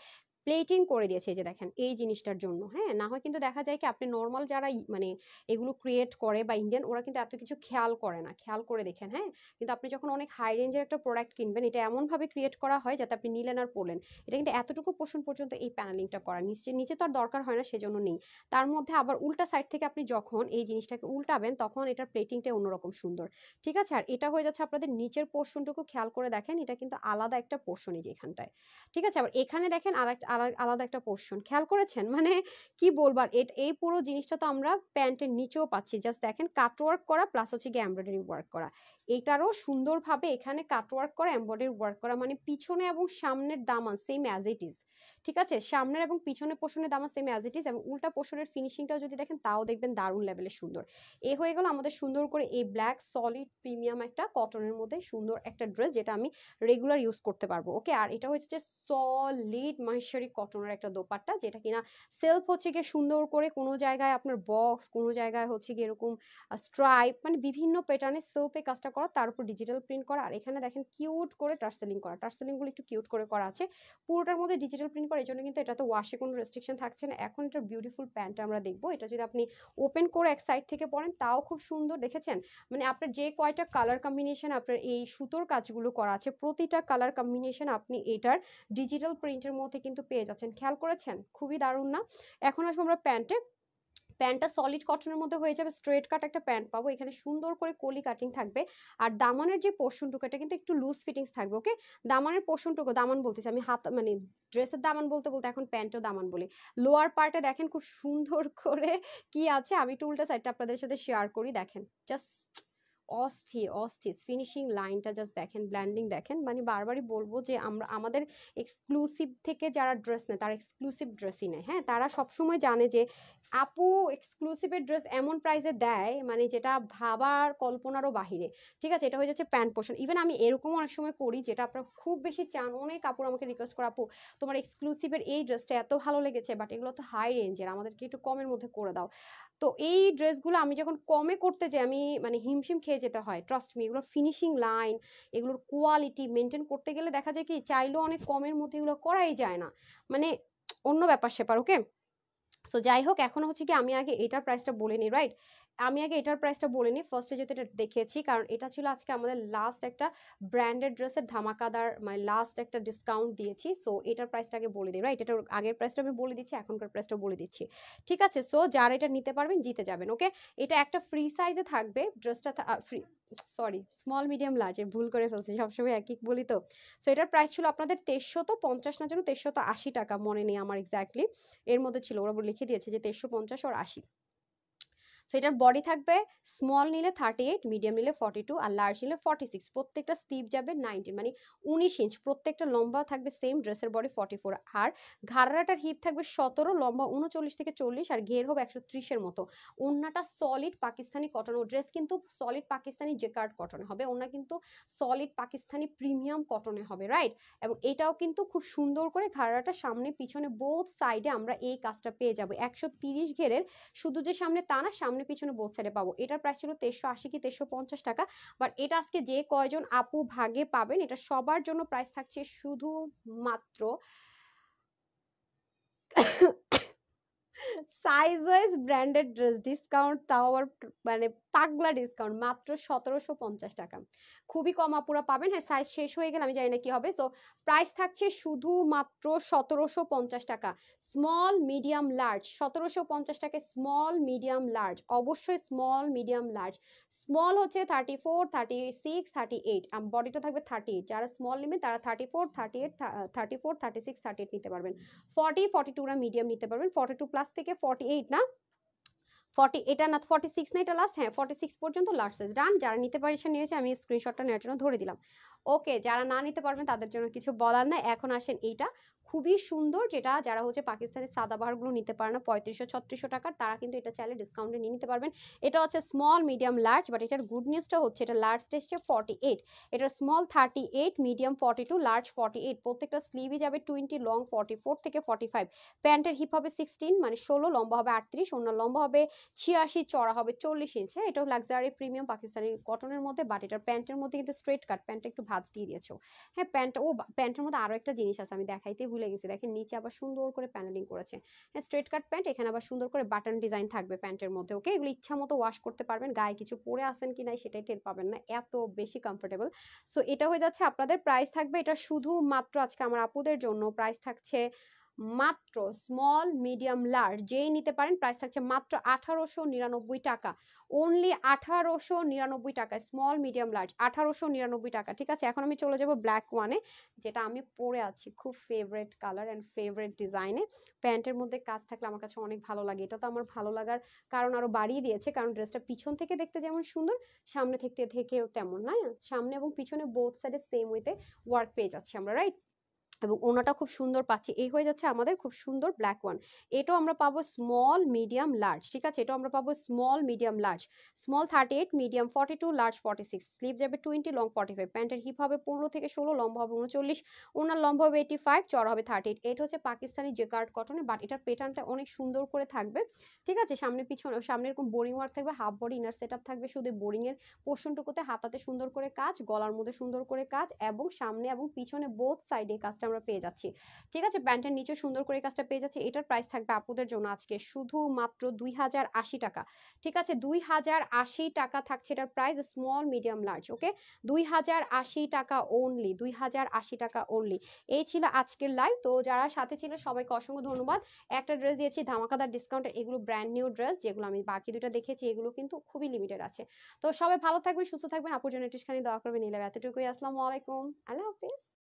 প্লেটিং করে দিয়েছে যে দেখেন, এই জিনিসটার জন্য হ্যাঁ? না হয় কিন্তু দেখা যায় কি আপনি নর্মাল যারা মানে এগুলো ক্রিয়েট করে বা ইন্ডিয়ান ওরা কিন্তু এত কিছু খেয়াল করে না। খেয়াল করে দেখেন হ্যাঁ? কিন্তু আপনি যখন অনেক হাই রেঞ্জের একটা প্রোডাক্ট কিনবেন, এটা এমনভাবে ক্রিয়েট করা হয় যাতে আপনি নিলেন আর পড়লেন। এটা কিন্তু এতটুকু পোষণ পর্যন্ত এই প্যানেলিংটা করা নিচে নিচে তো আর দরকার হয় না, সেজন্য নেই। তার মধ্যে আবার উল্টা সাইড থেকে আপনি যখন এই জিনিসটাকে উল্টাবেন, তখন এটার প্লেটিংটা অন্যরকম সুন্দর। ঠিক আছে? আর এটা হয়ে যাচ্ছে আপনাদের নিচের পোর্শনটুকু খেয়াল করে দেখেন, এটা কিন্তু আলাদা একটা পোর্শনই যে এখানটায়। ঠিক আছে? আবার এখানে দেখেন আর আলাদা একটা পোর্শন খেয়াল করেছেন? মানে কি বলবার এই পুরো জিনিসটা তো আমরা প্যান্টের নিচেও পাচ্ছি। জাস্ট দেখেন কাটওয়ার্ক করা প্লাস হচ্ছে গিয়ে এমব্রয়ডারি ওয়ার্ক করা। এটারও সুন্দরভাবে এখানে কাটওয়ার্ক করা এমব্রয়ডারি ওয়ার্ক করা মানে পিছনে এবং সামনের দামান সেম অ্যাজ ইট ইজ ঠিক আছে? সামনের এবং পিছনের পোষণের দামান সেম অ্যাজ ইট ইজ এবং উল্টা পোষণের ফিনিশিংটাও যদি দেখেন, তাও দেখবেন দারুণ লেভেলের সুন্দর। এ হয়ে গেল আমাদের সুন্দর করে এই ব্ল্যাক সলিড প্রিমিয়াম একটা কটনের মধ্যে সুন্দর একটা ড্রেস যেটা আমি রেগুলার ইউজ করতে পারব। ওকে আর এটা হচ্ছে যে সলিড মাহেশ্বরী কটনের একটা দোপাট্টা, যেটা কিনা সেলফ হচ্ছে গিয়ে সুন্দর করে কোনো জায়গায় আপনার বক্স কোনো জায়গায় হচ্ছে গিয়ে এরকম স্ট্রাইপ মানে বিভিন্ন প্যাটার্নে সেলফে কাজটা করা, তার উপর ডিজিটাল প্রিন্ট করা, আর এখানে দেখেন কিউট করে টার্সেলিং করা। টার্সেলিংগুলো একটু কিউট করে করা আছে। পুরোটার মধ্যে ডিজিটাল প্রিন্ট করা এই জন্য কিন্তু এটাতে ওয়াশে কোনো রেস্ট্রিকশন থাকছে না। এখন এটার বিউটিফুল প্যান্টটা আমরা দেখব। এটা যদি আপনি ওপেন করে এক সাইড থেকে পরেন, তাও খুব সুন্দর। দেখেছেন? মানে আপনার যে কয়টা কালার কম্বিনেশন আপনার এই সুতোর কাজগুলো করা আছে, প্রতিটা কালার কম্বিনেশন আপনি এটার ডিজিটাল প্রিন্টের মধ্যে কিন্তু পেয়ে যাচ্ছেন। খেয়াল করেছেন? খুবই দারুণ না? এখন আসব আমরা প্যান্টে। প্যান্টটা সলিড কটনের মধ্যে হয়ে যাবে। স্ট্রেট কাট একটা প্যান্ট পাবো। এখানে সুন্দর করে কলি কাটিং থাকবে। আর দামানের যে পোর্শনটুকু এটা কিন্তু একটু লুজ ফিটিংস থাকবে ওকে দামানের পোর্শনটুকু দামান বলতেছি আমি, হাত মানে ড্রেসের দামান বলতে বলতে এখন প্যান্টও দামান বলি। লোয়ার পার্টে দেখেন খুব সুন্দর করে কি আছে? আমি একটু উল্টা সাইডটা আপনাদের সাথে শেয়ার করি, দেখেন। জাস্ট অস্থির অস্থির ফিনিশিং লাইনটা জাস্ট দেখেন ব্ল্যান্ডিং দেখেন মানে বারবারই বলব যে আমরা, আমাদের এক্সক্লুসিভ থেকে যারা ড্রেস নেয়, তারা এক্সক্লুসিভ ড্রেসই নেয় হ্যাঁ? তারা সবসময় জানে যে আপু এক্সক্লুসিভের ড্রেস এমন প্রাইসে দেয় মানে যেটা ভাবার কল্পনারও বাহিরে, ঠিক আছে? এটা হয়ে যাচ্ছে প্যান্ট পোর্শন ইভেন আমি এরকম অনেক সময় করি যেটা আপনারা খুব বেশি চান, অনেক কাপড় আমাকে রিকোয়েস্ট করা, আপু, তোমার এক্সক্লুসিভের এই ড্রেসটা এত ভালো লেগেছে বাট এগুলো তো হাই রেঞ্জের আমাদেরকে একটু কমের মধ্যে করে দাও। তো এই ড্রেসগুলো আমি যখন কমে করতে যাই, আমি মানে হিমশিম খেয়ে যেতে হয় ট্রাস্ট মি এগুলোর ফিনিশিং লাইন এগুলোর কোয়ালিটি মেনটেন করতে গেলে দেখা যায় কি, চাইলেও অনেক কমের মধ্যে এগুলো করাই যায় না। মানে অন্য ব্যাপার সেপার ওকে সো যাই হোক, এখন হচ্ছে কি, আমি আগে এটার প্রাইসটা বলে নিই রাইট আমি আগে এটার প্রাইসটা বলে নিই। ফার্স্টে যেহেতু এটা দেখিয়েছি কারণ এটা ছিল আজকে আমাদের লাস্ট একটা ব্র্যান্ডেড ড্রেসের ধামাকাদার মানে লাস্ট একটা ডিসকাউন্ট দিয়েছি। সো এটার প্রাইসটা আগে বলে দিই রাইট এটার আগের প্রাইসটা আমি বলে দিচ্ছি, এখনকার প্রাইসটা বলে দিচ্ছি। ঠিক আছে? সো যারা এটা নিতে পারবেন, জিতে যাবেন ওকে এটা একটা ফ্রি সাইজে থাকবে ড্রেসটা free sorry small medium large ভুল করে ফেলছি, সবসময় একই বলি তো। সো এটার প্রাইস ছিল আপনাদের তেইশশো তো পঞ্চাশ না যেন তেইশশো তো আশি টাকা, মনে নেই আমার এক্স্যাক্টলি এর মধ্যে ছিল, ওরা লিখে দিয়েছে যে তেইশশো পঞ্চাশ ওর আশি। সো এটার বডি থাকবে স্মল নিলে থার্টি এইট মিডিয়াম নিলে ফর্টি টু আর লার্জ নিলে ফর্টি সিক্স প্রত্যেকটা স্লিভ যাবে নাইনটিন মানে উনিশ ইঞ্চ প্রত্যেকটা লম্বা থাকবে সেম ড্রেসের বডি ফর্টি ফোর আর ঘাড়াটার হিপ থাকবে সতেরো, লম্বা উনচল্লিশ থেকে চল্লিশ আর ঘের হবে একশো ত্রিশের মতো। ওন্নাটা সলিড পাকিস্তানি কটন ও ড্রেস কিন্তু সলিড পাকিস্তানি জেকার্ড কটনে হবে। ওনা কিন্তু সলিড পাকিস্তানি প্রিমিয়াম কটনে হবে রাইট এবং এটাও কিন্তু খুব সুন্দর করে ঘাড়াটা সামনে, পিছনে বোথ সাইডে আমরা এই কাজটা পেয়ে যাব। একশো তিরিশ ঘেরের, শুধু যে সামনে তা না, সামনে পিছনে বোথ সাইডে পাবো। এটার প্রাইস ছিল তেরোশো আশি কি তেরোশো পঞ্চাশ টাকা। বাট এটা আজকে যে কয়জন আপু ভাগে পাবেন, এটা সবার জন্য প্রাইস থাকছে শুধু মাত্র size wise branded dress discount তাও আবার মানে পাগলা ডিসকাউন্ট মাত্র সতেরোশো পঞ্চাশ টাকা। খুবই কম আপুরা পাবেন। হ্যাঁ সাইজ শেষ হয়ে গেলে, আমি জানি না কি হবে। সো প্রাইস থাকছে শুধু মাত্র সতেরোশো পঞ্চাশ টাকা। স্মল মিডিয়াম লার্জ সতেরোশো পঞ্চাশ টাকা স্মল মিডিয়াম লার্জ অবশ্যই স্মল মিডিয়াম লার্জ স্মল হচ্ছে thirty four thirty six thirty eight বডিটা থাকবে থার্টি এইট যারা স্মল নেবেন, তারা thirty four thirty eight thirty four thirty six thirty eight নিতে পারবেন। ফর্টি ফর্টি টুরা মিডিয়াম নিতে পারবেন। ফর্টি টু প্লাস থেকে ফর্টি এইট না? ফর্টি, এটা না ফর্টি সিক্স না, এটা লাস্ট হ্যাঁ ফর্টি সিক্স পর্যন্ত লাস্ট সাইজ ডান যারা নিতে পারে সে নিয়েছে, আমি স্ক্রিনশটটা নেওয়ার জন্য ধরে দিলাম। ওকে যারা না নিতে পারবেন, তাদের জন্য কিছু বলার নাই। এখন আসেন এইটা। খুবই সুন্দর যেটা যারা হচ্ছে পাকিস্তানের সাদাবাহারগুলো নিতে পারে না, পঁয়ত্রিশশো, ছত্রিশশো টাকার, তারা কিন্তু এটা চাইলে ডিসকাউন্টে নিয়ে নিতে পারবেন। এটা হচ্ছে স্মল মিডিয়াম লার্জ বাট এটার গুড নিউজটা হচ্ছে এটা লার্জ টেস্টে ফর্টি এইট এটা small thirty eight medium forty two large forty eight প্রত্যেকটা স্লিভই যাবে টোয়েন্টি লং ফর্টি ফোর থেকে ফর্টি ফাইভ প্যান্টের হিপ হবে সিক্সটিন মানে ষোলো, লম্বা হবে আটত্রিশ, অন্য লম্বা হবে ছিয়াশি চড়া হবে চল্লিশ ইঞ্চ হ্যাঁ এটাও লাক্সারি প্রিমিয়াম পাকিস্তানি কটনের মধ্যে বাট এটার প্যান্টের মধ্যে কিন্তু স্ট্রেট কাট প্যান্টটা একটু ভাজ দিয়ে দিয়েছ। হ্যাঁ প্যান্ট, ও প্যান্টের মধ্যে আরও একটা জিনিস আছে, আমি দেখাইতে ভুলে গেছি দেখেন নিচে আবার সুন্দর করে প্যানেলিং করেছে। স্ট্রেট কাট প্যান্ট এখানে আবার সুন্দর করে বাটন ডিজাইন থাকবে প্যান্টের মধ্যে ওকে এগুলো ইচ্ছা মতো ওয়াশ করতে পারবেন, গায়ে কিছু পরে আসেন কি নাই সেটাই টের পাবেন না, এত বেশি কমফোর্টেবল সো এটা হয়ে যাচ্ছে আপনাদের প্রাইস থাকবে, এটা শুধু মাত্র আজকে আমার আপুদের জন্য প্রাইস থাকছে মাত্র স্মল মিডিয়াম লার্জ যেই নিতে পারেন প্রাইস থাকছে মাত্র আঠারোশো নিরানব্বই টাকা। অনলি আঠারোশো নিরানব্বই টাকা স্মল মিডিয়াম লার্জ আঠারোশো নিরানব্বই টাকা, ঠিক আছে? এখন আমি চলে যাব ব্ল্যাক ওয়ানে যেটা আমি পরে আছি খুব ফেভারেট কালার অ্যান্ড ফেভারেট ডিজাইনে প্যান্টের মধ্যে কাজ থাকলে আমার কাছে অনেক ভালো লাগে। এটা তো আমার ভালো লাগার কারণ আরও বাড়িয়ে দিয়েছে, কারণ ড্রেসটা পিছন থেকে দেখতে যেমন সুন্দর, সামনে থেকে থেকেও তেমন, না? সামনে এবং পিছনে বোথ সাইডে সেম ওয়েতে ওয়ার্ক পেয়ে যাচ্ছি আমরা রাইট এবং ওনাটা খুব সুন্দর পাচ্ছি। এই হয়ে যাচ্ছে আমাদের খুব সুন্দর ব্ল্যাক ওয়ান এটাও আমরা পাবো স্মল মিডিয়াম লার্জ ঠিক আছে? এটাও আমরা পাবো small medium large small thirty eight medium forty two large forty six sleeve যাবে টোয়েন্টি লং ফর্টি ফাইভ প্যান্টের হিপ হবে পনেরো থেকে ষোলো, লম্বা হবে উনচল্লিশ, ওনার লম্বা হবে এইটি ফাইভ চড়া হবে থার্টি এইট এটা হচ্ছে পাকিস্তানি জেকার্ড কটনে বাট এটার পেটার্নটা অনেক সুন্দর করে থাকবে, ঠিক আছে? সামনে পিছনে, সামনে এরকম বোরিং ওয়ার্ক থাকবে হাফ বডি ইনার সেট থাকবে, শুধু বোরিং এর পোর্শনটুকুতে, হাতাতে সুন্দর করে কাজ, গলার মধ্যে সুন্দর করে কাজ, এবং সামনে এবং পিছনে বোথ সাইডে কাজটা আমরা পেয়ে যাচ্ছি। ঠিক আছে? প্যান্টের নিচে সুন্দর করে কাজটা পেয়ে যাচ্ছে। এটার প্রাইস থাকবে আপুদের জন্য আজকে শুধুমাত্র দুই হাজার আশি টাকা। ঠিক আছে? দুই হাজার আশি টাকা থাকছে এটার price small medium large okay দুই হাজার আশি টাকা ওনলি দুই হাজার আশি টাকা ওনলি এই ছিল আজকের লাইভ তো যারা সাথে ছিল সবাইকে অসংখ্য ধন্যবাদ। একটা ড্রেস দিয়েছি, ধামাকাদার ডিসকাউন্টের এগুলো ব্র্যান্ড নিউ ড্রেস যেগুলো আমি বাকি দুটো দেখেছি, এগুলো কিন্তু খুবই লিমিটেড আছে। তো সবাই ভালো থাকবেন, সুস্থ থাকবেন। আপুর জন্য একটুখানি দোয়া করবেন। নিলাম এতটুকুই। আসসালামু আলাইকুম। আল্লাহ হাফিজ।